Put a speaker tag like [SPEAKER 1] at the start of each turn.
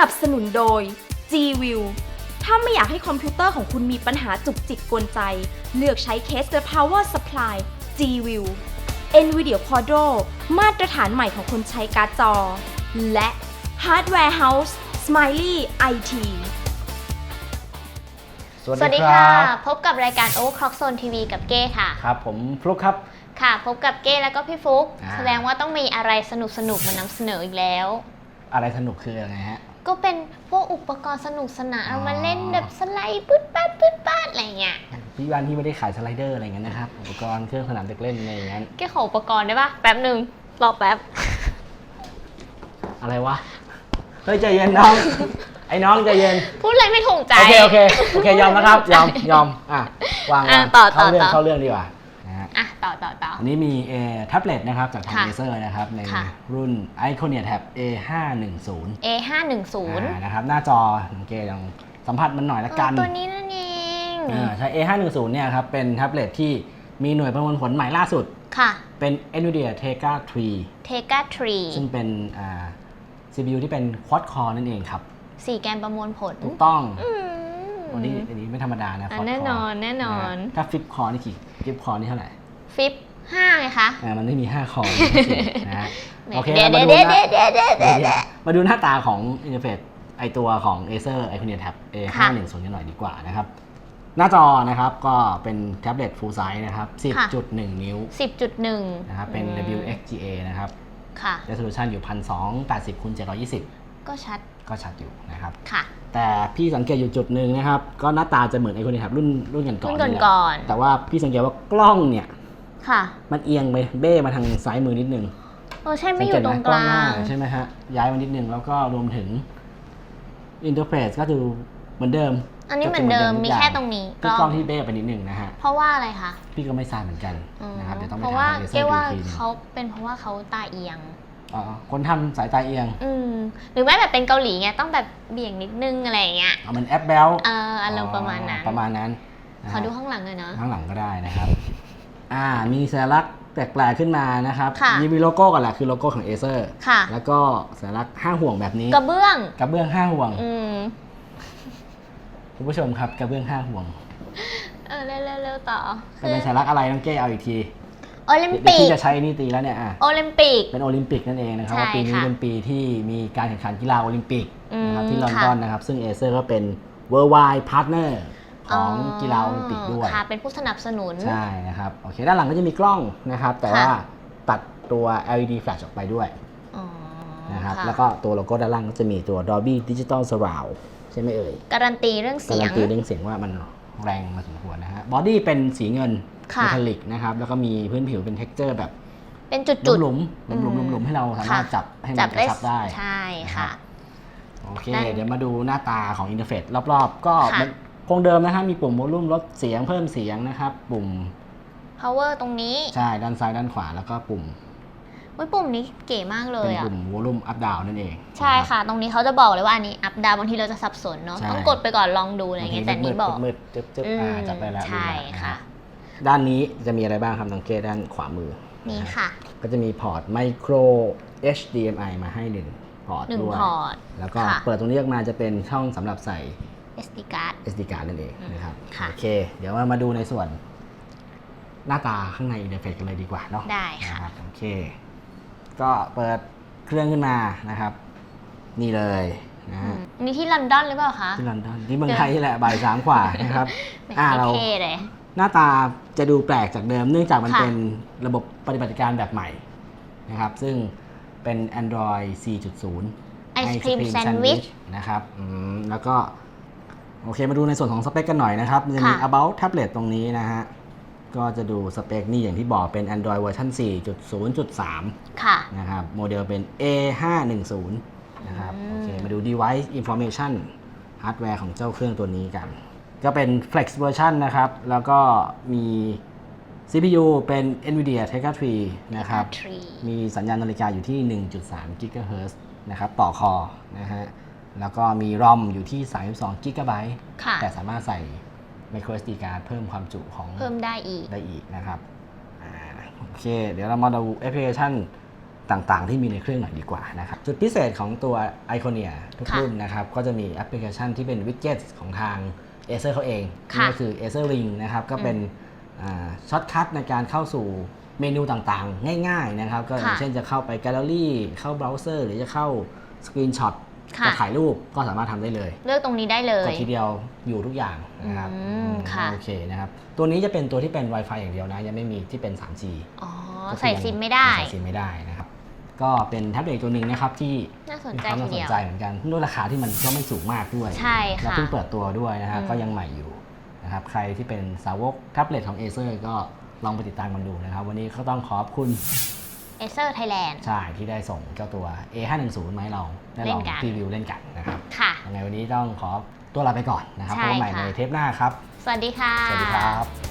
[SPEAKER 1] นับสนุนโดย G-View ถ้าไม่อยากให้คอมพิวเตอร์ของคุณมีปัญหาจุกจิกกวนใจ เลือกใช้เคส The Power Supply G-View NVIDIA Quadro มาตรฐานใหม่ของคนใช้การ์ดจอ และ Hardware House Smiley IT
[SPEAKER 2] สวัส
[SPEAKER 3] สวัส
[SPEAKER 2] ดี
[SPEAKER 3] ดี
[SPEAKER 2] ค
[SPEAKER 3] ค่ะ
[SPEAKER 2] รับ
[SPEAKER 3] พบกับรายการ Overclock Zone TV กับเก้ค่ะ
[SPEAKER 2] ครับ ผมฟลุกครับ
[SPEAKER 3] ค่ะ พบกับเก้แล้วก็พี่ฟุก
[SPEAKER 2] อ่า
[SPEAKER 3] แสดงว่าต้องมีอะไรสนุกสนุกๆมานำเสนออีกแล้ว
[SPEAKER 2] อะไรสนุกคืออะไรฮะ
[SPEAKER 3] ก็เป็นพวกอุปกรณ์สนุกสนาน
[SPEAKER 2] อ๋อ
[SPEAKER 3] เอามาเล่นแบบสไลด์ปึ๊ดปัดปึ๊ดปัดอะไรเงี้ย
[SPEAKER 2] พี่วันที่ไม่ได้ขายสไลเดอร์อะไรเงี้ยนะครับ อุปกรณ์เครื่องสนามเด็กเล่นอะไรอย่างเงี้ย
[SPEAKER 3] เก้ขออุปกรณ์ได้ปะแป๊บหนึ่งรอแป๊บ
[SPEAKER 2] อะไรวะ เฮ้ยใจเย็นน้อง ไอ้น้องใจเย็น
[SPEAKER 3] พูดอะไรไม่ถูกใจ
[SPEAKER 2] โอเคโอเคโอเคยอมนะครับ ยอมยอมอะวาง
[SPEAKER 3] อะ
[SPEAKER 2] วาง
[SPEAKER 3] ต่อ
[SPEAKER 2] เข้าเรื่อง
[SPEAKER 3] ต่อ
[SPEAKER 2] เข้าเรื่องดีกว่านะฮะ
[SPEAKER 3] อะต่อต่อต่อ
[SPEAKER 2] อันนี้มีเอแท็บเล็ตนะครับจากทาง
[SPEAKER 3] ค่ะ
[SPEAKER 2] เลเซอร์นะครับ ใน
[SPEAKER 3] ค่ะ
[SPEAKER 2] รุ่น Iconia Tab A510
[SPEAKER 3] A 5 1 0
[SPEAKER 2] อ่านะครับ หน้าจอสังเกตลองสัมผัสมันหน่อยละกัน
[SPEAKER 3] ตัวนี้นั่นเอง
[SPEAKER 2] อ่าใช้ A510 เนี่ยครับ เป็นแท็บเล็ตที่มีหน่วยประมวลผลใหม่ล่าสุด
[SPEAKER 3] ค่ะ
[SPEAKER 2] เป็น NVIDIA Tegra 3
[SPEAKER 3] t e g a
[SPEAKER 2] ซึ่งเป็นอ่า CPU ที่เป็น Quad Core นั่นเองครับ
[SPEAKER 3] 3สี่แกนประมวลผล
[SPEAKER 2] ถูกต้อง
[SPEAKER 3] อืม
[SPEAKER 2] วันนี้อันนี้ไม่ธรรมดานะ
[SPEAKER 3] อะ
[SPEAKER 2] Quad
[SPEAKER 3] แน่
[SPEAKER 2] Core
[SPEAKER 3] นอน แน่นอนะ
[SPEAKER 2] ฮะถ้า Flip Core นี่กี่ Flip Core นี่เท่าไหร่
[SPEAKER 3] ฟิปห้าไงคะ
[SPEAKER 2] อ่ามันไม่มี5คอร์นะฮะโอเค
[SPEAKER 3] เดี๋ยว
[SPEAKER 2] มา
[SPEAKER 3] เดี๋ยว
[SPEAKER 2] ดู
[SPEAKER 3] เดี๋ยว
[SPEAKER 2] หน้า
[SPEAKER 3] เดี๋ยวเดี๋ยวเดี๋ยวเดี๋ยว
[SPEAKER 2] มาดูหน้าตาของอินเทอร์เฟซไอตัวของ Acer Iconia Tab
[SPEAKER 3] ค่ะ
[SPEAKER 2] A510 กันหน่อยดีกว่านะครับ หน้าจอนะครับก็เป็นแท็บเล็ต full size นะครับ
[SPEAKER 3] ค่ะ
[SPEAKER 2] 10.1 นิ้ว
[SPEAKER 3] สิบจุดหนึ่ง
[SPEAKER 2] นะครับ เป็น WXGA นะครับ
[SPEAKER 3] ค่ะ
[SPEAKER 2] resolution อยู่ 1280คูณ720
[SPEAKER 3] ก็ชัด
[SPEAKER 2] ก็ชัดอยู่นะครับ
[SPEAKER 3] ค่ะ
[SPEAKER 2] แต่พี่สังเกตอยู่จุดหนึ่งนะครับ ก็หน้าตาจะเหมือนไอคอนิแท็บรุ่นรุ่นก่อนก่อน
[SPEAKER 3] รุ่นก่อนๆ
[SPEAKER 2] แต่ว่าพี่สังเกตว่ากล้องเนี่ย
[SPEAKER 3] ค่ะ
[SPEAKER 2] มันเอียงไปเบ้มาทางซ้ายมือนิดนึง
[SPEAKER 3] เออใช่ไม่อยู่ตรงก
[SPEAKER 2] ล้อง
[SPEAKER 3] ลา
[SPEAKER 2] หน้างใช่ไหมฮะย้ายมานิดนึงแล้วก็รวมถึงอินเทอร์เฟซก็ดูเหมือนเดิม
[SPEAKER 3] อันนี้เหมือนเดิม
[SPEAKER 2] ทุก
[SPEAKER 3] มี
[SPEAKER 2] อย่าง
[SPEAKER 3] แค่ตรงนี้
[SPEAKER 2] ที่กล้องที่เบ้ไปนิดนึงนะฮะ
[SPEAKER 3] เพราะว่าอะไรคะ
[SPEAKER 2] พี่ก็ไม่ทราบเหมือนกัน
[SPEAKER 3] อืม
[SPEAKER 2] นะครับเดี๋ยวต้องไป
[SPEAKER 3] เพราะ
[SPEAKER 2] ถาม
[SPEAKER 3] ว่า
[SPEAKER 2] ทางเลเซอ
[SPEAKER 3] เก้
[SPEAKER 2] ร์ดู
[SPEAKER 3] ว่า
[SPEAKER 2] อีกทีหนึง
[SPEAKER 3] เขาเป็นเพราะว่าเขาตาเอียง
[SPEAKER 2] อ๋อคนทำสายตาเอียง
[SPEAKER 3] อืมหรือไม่แบบเป็นเกาหลีไงต้องแบบเบี่ยงนิดนึงอะไรอย่างเงี้ย
[SPEAKER 2] เอามันแอปแบล
[SPEAKER 3] เอออารมณ์ประมาณนั้น
[SPEAKER 2] ประมาณนั้นนะ
[SPEAKER 3] ข
[SPEAKER 2] ฮะ
[SPEAKER 3] อดูข้างหลังเลยเนาะ
[SPEAKER 2] ข้างหลังก็ได้นะครับ อ่ามีสัญลักษณ์แปลกๆขึ้นมานะครับ
[SPEAKER 3] ค่ะ
[SPEAKER 2] มีมีโลโก้ก่อนแหละคือโลโก้ของ Acer
[SPEAKER 3] ค่ะ
[SPEAKER 2] แล้วก็สัญลักษณ์ห้าห่วงแบบนี้
[SPEAKER 3] กระเบื้อง
[SPEAKER 2] กระเบื้องห้าห่วง
[SPEAKER 3] อืม
[SPEAKER 2] คุณผู้ชมครับกระเบื้องห้าห่วง
[SPEAKER 3] เออ เร็วๆๆต่อ
[SPEAKER 2] เป็นสัญลักษณ์อะไรน้องเก้เอาอีกที
[SPEAKER 3] โอลิม
[SPEAKER 2] เดี๋ยว
[SPEAKER 3] ปิก
[SPEAKER 2] พี่จะใช้นี่ตีแล้วเนี่ยอะ
[SPEAKER 3] โอลิมปิก
[SPEAKER 2] เป็นโอลิมปิกนั่นเองนะครับ
[SPEAKER 3] ใช่
[SPEAKER 2] ว่าปีนี้
[SPEAKER 3] ค่ะ
[SPEAKER 2] เป็นปีที่มีการแข่งขันกีฬาโอลิมปิกนะครับ
[SPEAKER 3] อืม
[SPEAKER 2] ที่ลอนดอนนะครับซึ่ง Acer ก็เป็น worldwide partner ของกีฬาโอลิมปิกด้วย
[SPEAKER 3] ค่ะเป็นผู้สนับสนุน
[SPEAKER 2] ใช่นะครับโอเคด้านหลังก็จะมีกล้องนะครับ แต่
[SPEAKER 3] ค่ะ
[SPEAKER 2] ว่าตัดตัว LED flash ออกไปด้วย
[SPEAKER 3] อ๋อ
[SPEAKER 2] นะครับะแล้วก็ตัวโลโก้ด้านล่างก็จะมีตัว Dolby Digital Surround ใช่ไหมเอ่ย
[SPEAKER 3] การันตีเรื่อง
[SPEAKER 2] กา
[SPEAKER 3] เสีย
[SPEAKER 2] รั
[SPEAKER 3] ง
[SPEAKER 2] นตีเรื่องเสียงว่ามันแรงมาสมควรนะฮะบอดี้เป็นสีเงิน
[SPEAKER 3] ค่ะ
[SPEAKER 2] เมทัลลิกนะครับแล้วก็มีพื้นผิวเป็น texture แบบ
[SPEAKER 3] เป็นจุดๆ
[SPEAKER 2] หลุมๆหลุมๆหลุมๆหลุมๆให้เราสามารถ
[SPEAKER 3] ค่ะ
[SPEAKER 2] จับให้
[SPEAKER 3] จั
[SPEAKER 2] มันกระชับได้
[SPEAKER 3] ใช่ค่ะ
[SPEAKER 2] โอเค
[SPEAKER 3] ด้าน
[SPEAKER 2] เดี๋ยวมาดูหน้าตาของอินเทอร์เฟซรอบๆ ก็
[SPEAKER 3] ค่ะ
[SPEAKER 2] มันคงเดิมนะครับมีปุ่มวอลลุ่มลดเสียงเพิ่มเสียงนะครับ ปุ่ม
[SPEAKER 3] power ตรงนี้
[SPEAKER 2] ใช่ด้านซ้ายด้านขวาแล้วก็ปุ่ม
[SPEAKER 3] เว้ยปุ่มนี้เก๋มากเล
[SPEAKER 2] เป็
[SPEAKER 3] ย
[SPEAKER 2] น
[SPEAKER 3] อะ
[SPEAKER 2] ปุ่มวอลลุ่มอัพดาวนั่นเอง
[SPEAKER 3] ใช่
[SPEAKER 2] นรับ
[SPEAKER 3] ค่ะ ตรงนี้เขาจะบอกเลยว่าอันนี้อัพดาวบางทีเราจะสับสนเนาะ
[SPEAKER 2] ใช่
[SPEAKER 3] ต้องกดไปก่อนลองดูอะไรอย่างเงี้ยแต่นี่บอก
[SPEAKER 2] มืดๆจึ๊บๆอ่าจับได้แล้ว
[SPEAKER 3] ใช่
[SPEAKER 2] รู้แล้วน
[SPEAKER 3] ค่ะ
[SPEAKER 2] ด้านนี้จะมีอะไรบ้างครับน้องเก้ด้านขวามือ
[SPEAKER 3] นี่ค่ะ
[SPEAKER 2] ก็จะมีพอร์ต micro HDMI มาให้หนึ่งพอร์ต
[SPEAKER 3] หนึ่ง
[SPEAKER 2] ด้วย
[SPEAKER 3] พอร์ต
[SPEAKER 2] แล้วก็
[SPEAKER 3] ค่ะ
[SPEAKER 2] เปิดตรงนี้ออกมาจะเป็นช่องสำหรับใส่
[SPEAKER 3] SD card
[SPEAKER 2] SD card นั่นเองนะครับ
[SPEAKER 3] ค่ะ
[SPEAKER 2] โอเค เดี๋ยวมาดูในส่วนหน้าตาข้างในอินเทอร์เฟซกันเลยดีกว่าเนาะ
[SPEAKER 3] ได้ค่ะ
[SPEAKER 2] นะครับโอเค ก็เปิดเครื่องขึ้นมานะครับ นี่เลยนะ
[SPEAKER 3] อื
[SPEAKER 2] ฮะ
[SPEAKER 3] มอันนี่ที่ลอนดอนหรือเปล่าคะ
[SPEAKER 2] ที่ลอนดอนที่เมืองไทยนี่แหละบ่ายสามกว่านะครับ
[SPEAKER 3] ไม่
[SPEAKER 2] อ่าเรา
[SPEAKER 3] เท่เลย
[SPEAKER 2] หน้าตาจะดูแปลกจากเดิม เนื่องจากมัน
[SPEAKER 3] ค่ะ
[SPEAKER 2] เป็นระบบปฏิบัติการแบบใหม่นะครับ ซึ่งเป็น Android 4.0
[SPEAKER 3] ไอศครีมแซนด์วิช
[SPEAKER 2] นะครับอืมแล้วก็ โอเคมาดูในส่วนของสเปคกันหน่อยนะครับมันจะมี
[SPEAKER 3] ค่ะ
[SPEAKER 2] about tablet ตรงนี้นะฮะ ก็จะดูสเปคนี่อย่างที่บอกเป็น Android เวอร์ชัน4.0.3
[SPEAKER 3] ค่ะ
[SPEAKER 2] นะครับ โมเดลเป็น A510 นะครับ
[SPEAKER 3] อืม
[SPEAKER 2] โอเค มาดู device information ฮาร์ดแวร์ของเจ้าเครื่องตัวนี้กัน ก็เป็น flex version นะครับ แล้วก็มี CPU เป็น NVIDIA Tegra 3 นะครับ
[SPEAKER 3] ทรี
[SPEAKER 2] มีสัญญาณนาฬิกาอยู่ที่ 1.3 GHz นะครับ ต่อคอ นะฮะ แล้วก็มี ROM อยู่ที่ 32 GB
[SPEAKER 3] ค่ะ
[SPEAKER 2] แต่สามารถใส่ micro SD card เพิ่มความจุของ
[SPEAKER 3] เพิ่มได้อีก
[SPEAKER 2] ได้อีกนะครับอ่าโอเค เดี๋ยวเรามาดูแอปพลิเคชันต่างๆ ที่มีในเครื่องหน่อยดีกว่านะครับ จุดพิเศษของตัว Iconia ทุก
[SPEAKER 3] ค่ะ
[SPEAKER 2] รุ่นนะครับ ก็จะมีแอปพลิเคชันที่เป็นวิดเจ็ตของทาง Acer เขาเอง
[SPEAKER 3] ค่ะ
[SPEAKER 2] นั่นก็คือ Acer Ring นะครับ ก็เป็นช็อตคัทในการเข้าสู่เมนูต่างๆ ง่าย ๆ นะครับ ก็อย่าง
[SPEAKER 3] ค่ะ
[SPEAKER 2] เช่นจะเข้าไปแกลเลอรี่เข้าเบราว์เซอร์ หรือจะเข้าสกรีนช็อต
[SPEAKER 3] ค่ะ
[SPEAKER 2] จะถ่ายรูปก็สามารถทำได้เลย
[SPEAKER 3] เลือกตรงนี้ได้เล
[SPEAKER 2] ก
[SPEAKER 3] ย
[SPEAKER 2] ดทีเดียวอยู่ทุกอย่างนะครับ
[SPEAKER 3] อืม
[SPEAKER 2] อืม
[SPEAKER 3] ค่ะ
[SPEAKER 2] โอเคนะครับตัวนี้จะเป็นตัวที่เป็น Wi-Fi อย่างเดียวนะยังไม่มีที่เป็น 3G
[SPEAKER 3] อ๋อ
[SPEAKER 2] ก็คือ
[SPEAKER 3] ใส่ซิมไม่ได้
[SPEAKER 2] ใส่ซิมไม่ได้นะครับก็เป็นแท็บเล็ตตัวหนึ่งนะครับที่
[SPEAKER 3] น่าสน
[SPEAKER 2] มี
[SPEAKER 3] ใจ
[SPEAKER 2] ความ
[SPEAKER 3] ที
[SPEAKER 2] น่าส
[SPEAKER 3] เดี
[SPEAKER 2] น
[SPEAKER 3] ยว
[SPEAKER 2] ใจเหมือนกันด้วยราคาที่มันก็ไม่สูงมากด้วย
[SPEAKER 3] ใช่
[SPEAKER 2] แล้ว
[SPEAKER 3] ค่ะ
[SPEAKER 2] เพิ่งเปิดตัวด้วยนะครับ
[SPEAKER 3] อืม
[SPEAKER 2] ก็ยังใหม่อยู่นะครับใครที่เป็นสาวกแท็บเล็ตของ Acer ก็ลองไปติดตามกันดูนะครับ วันนี้ก็ต้องขอบคุณ
[SPEAKER 3] เอเซอร์ไทยแลนด์
[SPEAKER 2] ชายที่ได้ส่งเจ้าตัว A510 มาให้เราได้ลอง
[SPEAKER 3] เล่นกัน
[SPEAKER 2] พรีวิวเล่นกันนะครับ
[SPEAKER 3] ค่ะ
[SPEAKER 2] ยังไงวันนี้ต้องขอตัวลาไปก่อนนะครับ
[SPEAKER 3] ใช่
[SPEAKER 2] พบกันใหม่
[SPEAKER 3] ค่ะ
[SPEAKER 2] ในเทปหน้าครับ
[SPEAKER 3] สวัสดีค่ะ
[SPEAKER 2] สวัสดีครับ